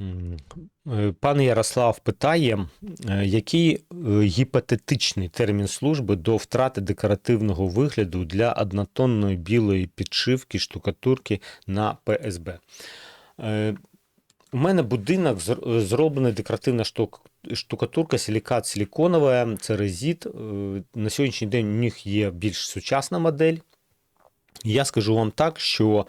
Е, Пан Ярослав питає, е, який е, гіпотетичний термін служби до втрати декоративного вигляду для однотонної білої підшивки штукатурки на ПСБ? У мене будинок зр- зроблений декоративна штукатурка, силікат силіконова, це резит. Е, На сьогоднішній день у них є більш сучасна модель. Я скажу вам так, що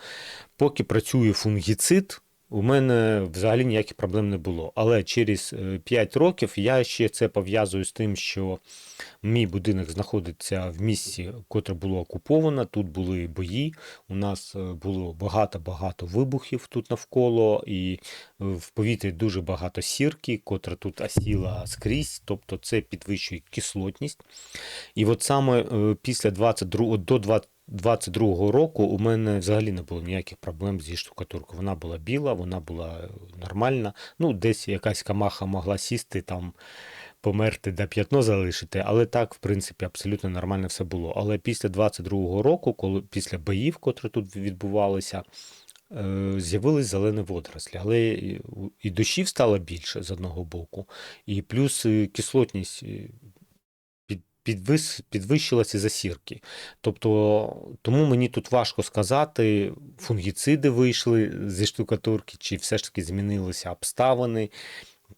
поки працює фунгіцид, у мене взагалі ніяких проблем не було. Але через 5 років я ще це пов'язую з тим, що мій будинок знаходиться в місці, котре було окуповано. Тут були бої. У нас е, було багато-багато вибухів тут навколо, і е, в повітрі дуже багато сірки, котра тут осіла скрізь, тобто це підвищує кислотність. І от саме е, після 22 до 20 22-го року у мене взагалі не було ніяких проблем зі штукатуркою. Вона була біла, вона була е, нормальна. Ну, десь якась камаха могла сісти, там померти, да п'ятно залишити, але так, в принципі, абсолютно нормально все було. Але після 22-го року, коли після боїв, котрі тут відбувалися, е, з'явились зелені водорослі. Але і- дощів стало більше з одного боку, і плюс е, кислотність. Під- Підвис, підвищилася засірки. Тобто, тому мені тут важко сказати, фунгіциди вийшли зі штукатурки, чи все ж таки змінилися обставини.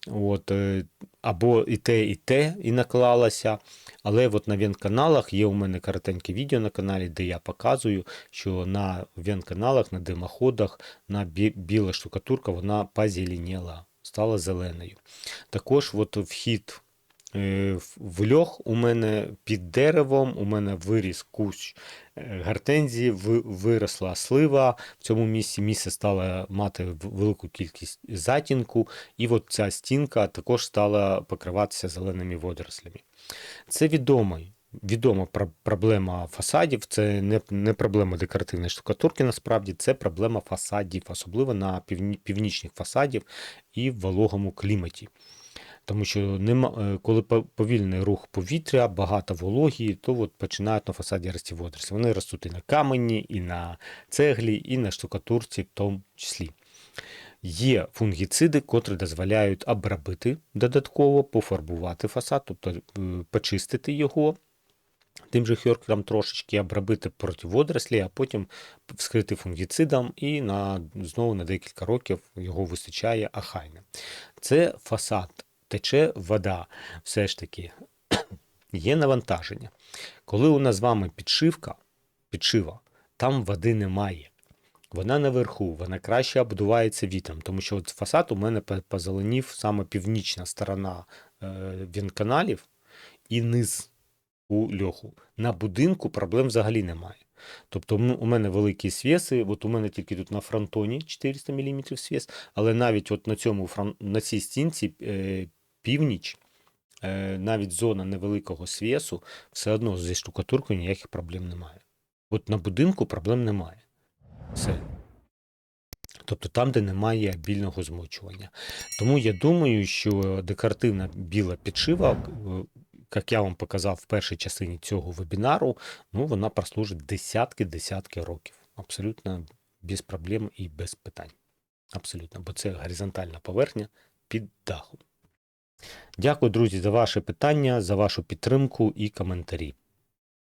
От, е, або і те, і те і наклалося. Але от на венканалах є у мене коротеньке відео на каналі, де я показую, що на венканалах, на димоходах, на бі- біла штукатурка, вона позеленіла, стала зеленою. Також от вхід в- в льох у мене під деревом, у мене виріс кущ е, гортензії, виросла слива. В цьому місці місце стало мати велику кількість затінку, і от ця стінка також стала покриватися зеленими водорослями. Це відомий. Відома проблема фасадів, це не, не проблема декоративної штукатурки, насправді це проблема фасадів, особливо на північних фасадів і в вологому кліматі. Тому що нема, е, коли повільний рух повітря, багато вологі, то от починають на фасаді рости водорослі. Вони ростуть і на камені, і на цеглі, і на штукатурці в тому числі. Є фунгіциди, котрі дозволяють обробити додатково, пофарбувати фасад, тобто е, почистити його. Тим же хьоркером трошечки обробити проти водорослі, а потім вскрити фунгіцидом і на, знову на декілька років його вистачає ахайне. Це фасад, тече вода. Все ж таки є навантаження. Коли у нас з вами підшивка, підшива, там води немає. Вона наверху, вона краще обдувається вітром, тому що от фасад у мене позеленів саме північна сторона е, вінканалів і низ у льоху. На будинку проблем взагалі немає. Тобто у мене великі свіси, от у мене тільки тут на фронтоні 400 мм свіс, але навіть от на, цьому, на цій стінці е, північ, е, навіть зона невеликого свісу, все одно зі штукатуркою ніяких проблем немає. От на будинку проблем немає. Все. Тобто там, де немає більного змочування. Тому я думаю, що декоративна біла підшива, е, як я вам показав в першій частині цього вебінару, ну вона прослужить десятки-десятки років. Абсолютно без проблем і без питань. Абсолютно, бо це горизонтальна поверхня під дахом. Дякую, друзі, за ваші питання, за вашу підтримку і коментарі.